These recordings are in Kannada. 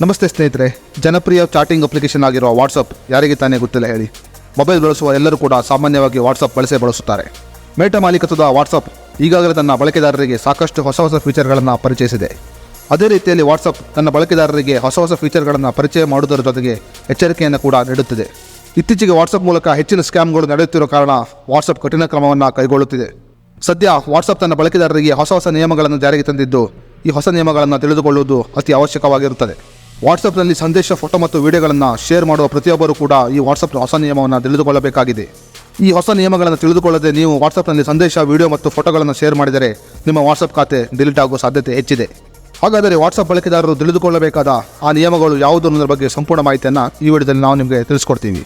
ನಮಸ್ತೆ ಸ್ನೇಹಿತರೆ, ಜನಪ್ರಿಯ ಚಾಟಿಂಗ್ ಅಪ್ಲಿಕೇಶನ್ ಆಗಿರುವ ವಾಟ್ಸಪ್ ಯಾರಿಗೆ ತಾನೇ ಗೊತ್ತಿಲ್ಲ ಹೇಳಿ. ಮೊಬೈಲ್ ಬಳಸುವ ಎಲ್ಲರೂ ಕೂಡ ಸಾಮಾನ್ಯವಾಗಿ ವಾಟ್ಸಪ್ ಬಳಸೇ ಬಳಸುತ್ತಾರೆ. ಮೇಟಾ ಮಾಲೀಕತ್ವದ ವಾಟ್ಸಪ್ ಈಗಾಗಲೇ ತನ್ನ ಬಳಕೆದಾರರಿಗೆ ಸಾಕಷ್ಟು ಹೊಸ ಹೊಸ ಫೀಚರ್ಗಳನ್ನು ಪರಿಚಯಿಸಿದೆ. ಅದೇ ರೀತಿಯಲ್ಲಿ ವಾಟ್ಸಪ್ ತನ್ನ ಬಳಕೆದಾರರಿಗೆ ಹೊಸ ಹೊಸ ಫೀಚರ್ಗಳನ್ನು ಪರಿಚಯ ಮಾಡುವುದರ ಜೊತೆಗೆ ಎಚ್ಚರಿಕೆಯನ್ನು ಕೂಡ ನೀಡುತ್ತಿದೆ. ಇತ್ತೀಚೆಗೆ ವಾಟ್ಸಪ್ ಮೂಲಕ ಹೆಚ್ಚಿನ ಸ್ಕ್ಯಾಮ್ಗಳು ನಡೆಯುತ್ತಿರುವ ಕಾರಣ ವಾಟ್ಸಪ್ ಕಠಿಣ ಕ್ರಮವನ್ನು ಕೈಗೊಳ್ಳುತ್ತಿದೆ. ಸದ್ಯ ವಾಟ್ಸಪ್ ತನ್ನ ಬಳಕೆದಾರರಿಗೆ ಹೊಸ ಹೊಸ ನಿಯಮಗಳನ್ನು ಜಾರಿಗೆ ತಂದಿದ್ದು ಈ ಹೊಸ ನಿಯಮಗಳನ್ನು ತಿಳಿದುಕೊಳ್ಳುವುದು ಅತಿ ಅವಶ್ಯಕವಾಗಿರುತ್ತದೆ. ವಾಟ್ಸಪ್ನಲ್ಲಿ ಸಂದೇಶ, ಫೋಟೋ ಮತ್ತು ವಿಡಿಯೋಗಳನ್ನು ಶೇರ್ ಮಾಡುವ ಪ್ರತಿಯೊಬ್ಬರೂ ಕೂಡ ಈ ವಾಟ್ಸಪ್ನ ಹೊಸ ನಿಯಮವನ್ನು ತಿಳಿದುಕೊಳ್ಳಬೇಕಾಗಿದೆ. ಈ ಹೊಸ ನಿಯಮಗಳನ್ನು ತಿಳಿದುಕೊಳ್ಳದೆ ನೀವು ವಾಟ್ಸಪ್ನಲ್ಲಿ ಸಂದೇಶ, ವಿಡಿಯೋ ಮತ್ತು ಫೋಟೋಗಳನ್ನು ಶೇರ್ ಮಾಡಿದರೆ ನಿಮ್ಮ ವಾಟ್ಸಪ್ ಖಾತೆ ಡಿಲೀಟ್ ಆಗುವ ಸಾಧ್ಯತೆ ಹೆಚ್ಚಿದೆ. ಹಾಗಾದರೆ ವಾಟ್ಸಪ್ ಬಳಕೆದಾರರು ತಿಳಿದುಕೊಳ್ಳಬೇಕಾದ ಆ ನಿಯಮಗಳು ಯಾವುದು ಅನ್ನೋದ್ರ ಬಗ್ಗೆ ಸಂಪೂರ್ಣ ಮಾಹಿತಿಯನ್ನು ಈ ವಿಡಿಯೋದಲ್ಲಿ ನಾವು ನಿಮಗೆ ತಿಳಿಸ್ಕೊಡ್ತೀವಿ.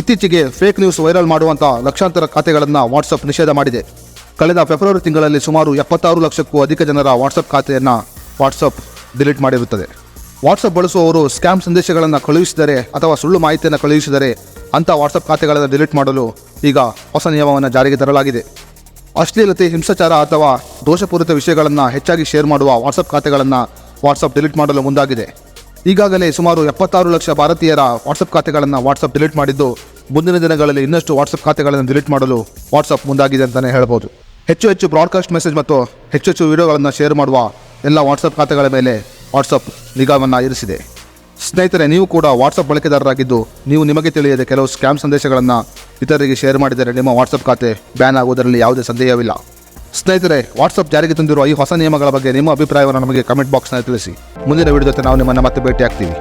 ಇತ್ತೀಚೆಗೆ ಫೇಕ್ ನ್ಯೂಸ್ ವೈರಲ್ ಮಾಡುವಂಥ ಲಕ್ಷಾಂತರ ಖಾತೆಗಳನ್ನು ವಾಟ್ಸಪ್ ನಿಷೇಧ ಮಾಡಿದೆ. ಕಳೆದ ಫೆಬ್ರವರಿ ತಿಂಗಳಲ್ಲಿ ಸುಮಾರು ಎಪ್ಪತ್ತಾರು ಲಕ್ಷಕ್ಕೂ ಅಧಿಕ ಜನರ ವಾಟ್ಸಪ್ ಖಾತೆಯನ್ನು ವಾಟ್ಸಪ್ ಡಿಲೀಟ್ ಮಾಡಿರುತ್ತದೆ. ವಾಟ್ಸಪ್ ಬಳಸುವವರು ಸ್ಕ್ಯಾಮ್ ಸಂದೇಶಗಳನ್ನು ಕಳುಹಿಸಿದರೆ ಅಥವಾ ಸುಳ್ಳು ಮಾಹಿತಿಯನ್ನು ಕಳುಹಿಸಿದರೆ ಅಂಥ ವಾಟ್ಸಪ್ ಖಾತೆಗಳನ್ನು ಡಿಲೀಟ್ ಮಾಡಲು ಈಗ ಹೊಸ ನಿಯಮವನ್ನು ಜಾರಿಗೆ ತರಲಾಗಿದೆ. ಅಶ್ಲೀಲತೆ ಹಿಂಸಾಚಾರ ಅಥವಾ ದೋಷಪೂರಿತ ವಿಷಯಗಳನ್ನು ಹೆಚ್ಚಾಗಿ ಶೇರ್ ಮಾಡುವ ವಾಟ್ಸಪ್ ಖಾತೆಗಳನ್ನು ವಾಟ್ಸಪ್ ಡಿಲೀಟ್ ಮಾಡಲು ಮುಂದಾಗಿದೆ. ಈಗಾಗಲೇ ಸುಮಾರು ಎಪ್ಪತ್ತಾರು ಲಕ್ಷ ಭಾರತೀಯರ ವಾಟ್ಸಪ್ ಖಾತೆಗಳನ್ನು ವಾಟ್ಸಪ್ ಡಿಲೀಟ್ ಮಾಡಿದ್ದು ಮುಂದಿನ ದಿನಗಳಲ್ಲಿ ಇನ್ನಷ್ಟು ವಾಟ್ಸಪ್ ಖಾತೆಗಳನ್ನು ಡಿಲೀಟ್ ಮಾಡಲು ವಾಟ್ಸಪ್ ಮುಂದಾಗಿದೆ ಅಂತಲೇ ಹೇಳ್ಬೋದು. ಹೆಚ್ಚು ಹೆಚ್ಚು ಬ್ರಾಡ್ಕಾಸ್ಟ್ ಮೆಸೇಜ್ ಮತ್ತು ಹೆಚ್ಚು ಹೆಚ್ಚು ವಿಡಿಯೋಗಳನ್ನು ಶೇರ್ ಮಾಡುವ ಎಲ್ಲ ವಾಟ್ಸಪ್ ಖಾತೆಗಳ ಮೇಲೆ ವಾಟ್ಸಪ್ ನಿಗಾವನ್ನು ಇರಿಸಿದೆ. ಸ್ನೇಹಿತರೆ, ನೀವು ಕೂಡ ವಾಟ್ಸಪ್ ಬಳಕೆದಾರರಾಗಿದ್ದು ನೀವು ನಿಮಗೆ ತಿಳಿಯದೆ ಕೆಲವು ಸ್ಕ್ಯಾಮ್ ಸಂದೇಶಗಳನ್ನು ಇತರರಿಗೆ ಶೇರ್ ಮಾಡಿದರೆ ನಿಮ್ಮ ವಾಟ್ಸಪ್ ಖಾತೆ ಬ್ಯಾನ್ ಆಗುವುದರಲ್ಲಿ ಯಾವುದೇ ಸಂದೇಹವಿಲ್ಲ. ಸ್ನೇಹಿತರೆ, ವಾಟ್ಸಪ್ ಜಾರಿಗೆ ತಂದಿರುವ ಈ ಹೊಸ ನಿಯಮಗಳ ಬಗ್ಗೆ ನಿಮ್ಮ ಅಭಿಪ್ರಾಯವನ್ನು ನಮಗೆ ಕಮೆಂಟ್ ಬಾಕ್ಸ್ನಲ್ಲಿ ತಿಳಿಸಿ. ಮುಂದಿನ ವಿಡಿಯೋ ಜೊತೆ ನಾವು ನಿಮ್ಮನ್ನು ಮತ್ತೆ ಭೇಟಿ ಆಗ್ತೀವಿ